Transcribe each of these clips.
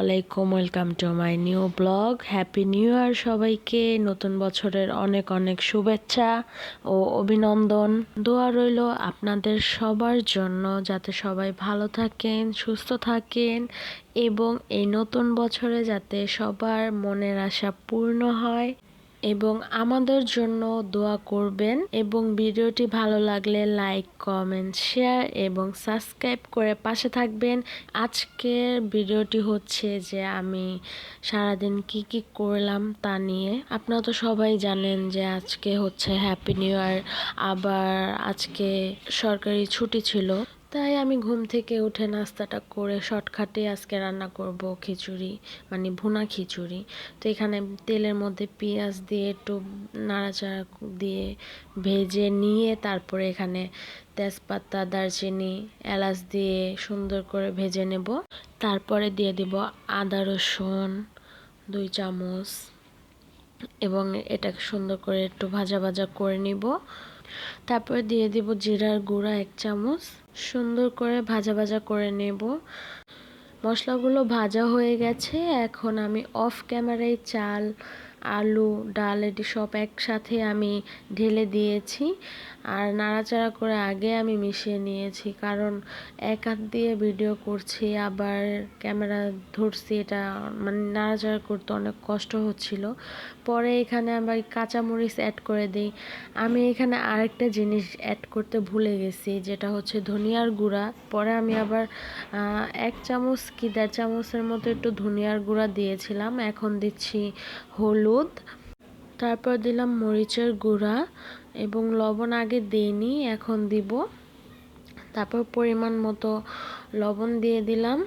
আলাইকুম, welcome to my new blog. Happy new year সবাইকে, নতুন বছরের অনেক অনেক শুভেচ্ছা ও অভিনন্দন। দোয়া রইল আপনাদের সবার জন্য, যাতে সবাই ভালো থাকেন, সুস্থ থাকেন, এবং এই নতুন বছরে যাতে সবার মনের আশা পূর্ণ হয়। এবং আমাদের জন্য দোয়া করবেন এবং ভিডিওটি ভালো লাগলে লাইক, কমেন্ট, শেয়ার এবং সাবস্ক্রাইব করে পাশে থাকবেন। আজকের ভিডিওটি হচ্ছে যে আমি সারাদিন কি কি করলাম তা নিয়ে। আপনারা তো সবাই জানেন যে আজকে হচ্ছে হ্যাপি নিউ ইয়ার আবার আজকে সরকারি ছুটি ছিল। তাই আমি ঘুম থেকে উঠে নাস্তাটা করে শর্টকাটে আজকে রান্না করব খিচুড়ি মানে ভুনা খিচুড়ি। তো এখানে তেলের মধ্যে পেঁয়াজ দিয়ে একটু নাড়াচাড়া দিয়ে ভেজে নিয়ে তারপরে এখানে তেজপাতা, দারচিনি, এলাচ দিয়ে সুন্দর করে ভেজে নেব। তারপরে দিয়ে দিব আদা রসুন দুই চামচ এবং এটাকে সুন্দর করে একটু ভাজা ভাজা করে নিব। তারপরে দিয়ে দেব জিরার গুঁড়া এক চামচ। সুন্দর করে ভাজা ভাজা করে নেব। মশলাগুলো ভাজা হয়ে গেছে। এখন আমি অফ ক্যামেরায় চাল আলু, ডাল এটি সব একসাথে আমি ঢেলে দিয়েছি আর নাড়াচাড়া করে আগে আমি মিশিয়ে নিয়েছি কারণ এক হাত দিয়ে ভিডিও করছি, আবার ক্যামেরা ধরছি, এটা মানে নাড়াচাড়া করতে অনেক কষ্ট হচ্ছিল। পরে এখানে আবার কাঁচামরিচ অ্যাড করে দিই। আমি এখানে আরেকটা জিনিস অ্যাড করতে ভুলে গেছি, যেটা হচ্ছে ধনিয়ার গুঁড়া। পরে আমি আবার এক চামচ কি দেড় চামচের মতো একটু ধনিয়ার গুঁড়া দিয়েছিলাম। এখন দিচ্ছি হলুদ তারপর দিলাম মরিচের গুঁড়া এবং লবণ আগে দিইনি এখন দিব। তারপর পরিমাণ মতো লবণ দিয়ে দিলাম।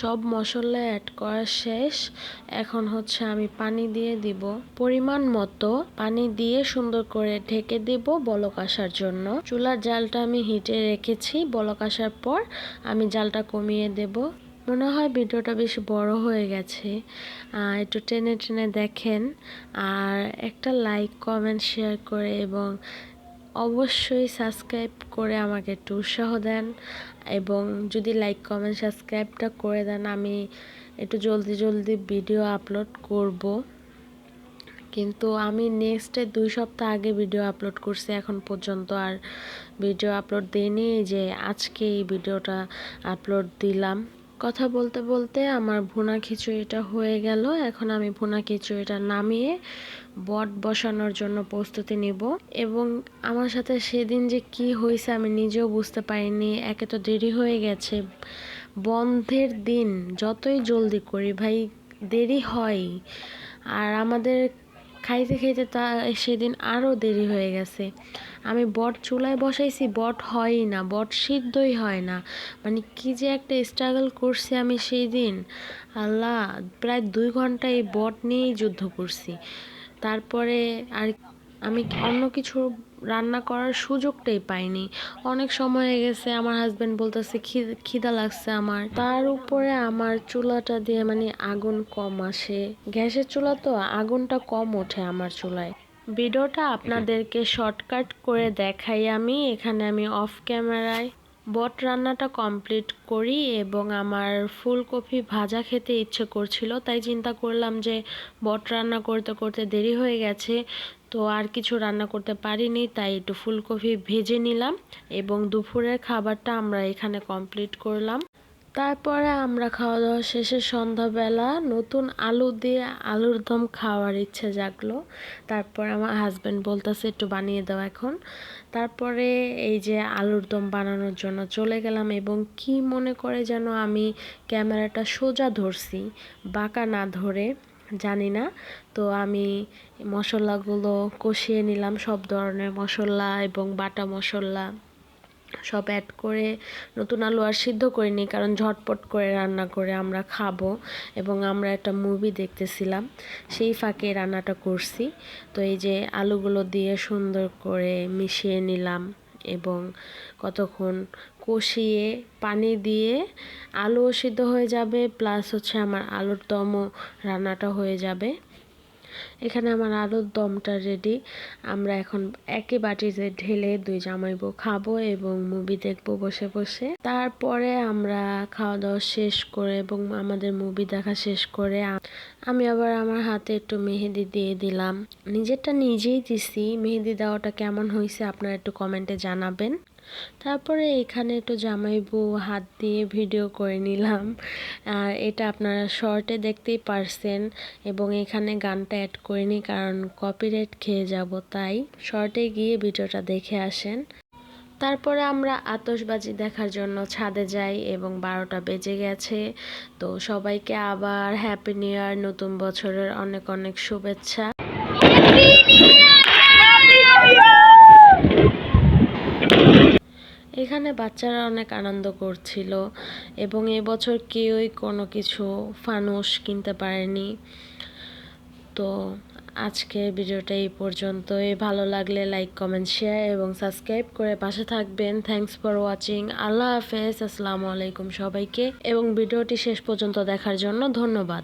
সব মশলা অ্যাড করা শেষ। এখন হচ্ছে আমি পানি দিয়ে দিব। পরিমাণ মতো পানি দিয়ে সুন্দর করে ঢেকে দেব বলক আসার জন্য। চুলার জালটা আমি হিটে রেখেছি। বলক আসার পর আমি জালটা কমিয়ে দেব। মনে হয় ভিডিওটা বেশি বড় হয়ে গেছে। একটু টেনে টেনে দেখেন আর একটা লাইক কমেন্ট শেয়ার করে এবং অবশ্যই সাবস্ক্রাইব করে আমাকে একটু উৎসাহ দেন। এবং যদি লাইক কমেন্ট সাবস্ক্রাইবটা করে দেন, আমি একটু জলদি জলদি ভিডিও আপলোড করব। কিন্তু আমি নেক্সটে দুই সপ্তাহ আগে ভিডিও আপলোড করছি, এখন পর্যন্ত আর ভিডিও আপলোড দিইনি। যে আজকে এই ভিডিওটা আপলোড দিলাম। কথা বলতে বলতে আমার ভুনা খিচুড়িটা হয়ে গেল। এখন আমি ভুনা খিচুড়িটা নামিয়ে বট বসানোর জন্য প্রস্তুতি নিব। এবং আমার সাথে সেদিন যে কি হয়েছে আমি নিজেও বুঝতে পারিনি। একে তো দেরি হয়ে গেছে। বন্ধের দিন, যতই জলদি করি ভাই, দেরি হয়। আর আমাদের খাইতে খাইতে তা সেদিন আরও দেরি হয়ে গেছে। আমি বট চুলায় বসাইছি, বট হয়ই না, বট সিদ্ধই হয় না। মানে কি যে একটা স্ট্রাগল করছি আমি সেই দিন আল্লাহ, প্রায় দুই ঘণ্টা এই বট নিয়েই যুদ্ধ করছি। তারপরে আর আমি অন্য কিছু রান্না করার সুযোগটাই পাইনি। অনেক সময় হয়ে গেছে, আমার হাজব্যান্ড বলতেছে খিদা লাগছে আমার। তার উপরে আমার চুলাটা দিয়ে মানে আগুন কম আসে। গ্যাসের চুলা তো, আগুনটা কম ওঠে আমার চুলায়। ভিডিওটা আপনাদেরকে শর্টকাট করে দেখাই আমি। এখানে আমি অফ ক্যামেরায় বট রান্নাটা কমপ্লিট করি এবং আমার ফুলকপি ভাজা খেতে ইচ্ছে করছিল, তাই চিন্তা করলাম যে বট রান্না করতে করতে দেরি হয়ে গেছে, তো আর কিছু রান্না করতে পারিনি, তাই একটু ফুলকপি ভেজে নিলাম এবং দুপুরের খাবারটা আমরা এখানে কমপ্লিট করলাম। তারপরে আমরা খাওয়া দাওয়া শেষে সন্ধ্যাবেলা নতুন আলু দিয়ে আলুর দম খাওয়ার ইচ্ছে জাগলো। তারপর আমার হাজব্যান্ড বলতেছে, একটু বানিয়ে দাও এখন। তারপরে এই যে আলুর দম বানানোর জন্য চলে গেলাম এবং কি মনে করে যেন আমি ক্যামেরাটা সোজা ধরছি, বাঁকা না ধরে, জানি না। তো আমি মশলাগুলো কষিয়ে নিলাম, সব ধরনের মশলা এবং বাটা মশলা। সব অ্যাড করে নতুন আলু আর সিদ্ধ করিনি, কারণ ঝটপট করে রান্না করে আমরা খাব। এবং আমরা একটা মুভি দেখতেছিলাম, সেই ফাঁকে রান্নাটা করছি। তো এই যে আলুগুলো দিয়ে সুন্দর করে মিশিয়ে নিলাম এবং কতক্ষণ কষিয়ে পানি দিয়ে আলুও সিদ্ধ হয়ে যাবে প্লাস হচ্ছে আমার আলুর দমও রান্নাটা হয়ে যাবে। এখানে আমার আলুর দমটা রেডি আমরা এখন একই বাটিতে ঢেলে দুই জামাই বউ খাব এবং মুভি দেখব বসে বসে। তারপরে আমরা খাওয়া দাওয়া শেষ করে এবং আমাদের মুভি দেখা শেষ করে আমি আবার আমার হাতে একটু মেহেদি দিয়ে দিলাম। নিজেরটা নিজেই দিছি। মেহেদি দেওয়াটা কেমন হয়েছে আপনারা একটু কমেন্টে জানাবেন। তারপরে এখানে একটু জামাই বউ হাত দিয়ে ভিডিও করে নিলাম। আর এটা আপনারা শর্টে দেখতেই পারছেন এবং এখানে গানটা অ্যাড করিনি কারণ কপিরাইট খেয়ে যাব, তাই শর্টে গিয়ে ভিডিওটা দেখে আসেন। তারপরে আমরা আতশবাজি দেখার জন্য ছাদে যাই এবং বারোটা বেজে গেছে। তো সবাইকে আবার হ্যাপি নিউ ইয়ার নতুন বছরের অনেক অনেক শুভেচ্ছা। এখানে বাচ্চারা অনেক আনন্দ করছিল এবং এবছর কেউই কোনো কিছু ফানুস কিনতে পারেনি। তো আজকে ভিডিওটা এই পর্যন্তই। ভালো লাগলে লাইক, কমেন্ট শেয়ার এবং সাবস্ক্রাইব করে পাশে থাকবেন। থ্যাংকস ফর ওয়াচিং আল্লাহ হাফেজ। আসসালামু আলাইকুম সবাইকে। এবং ভিডিওটি শেষ পর্যন্ত দেখার জন্য ধন্যবাদ।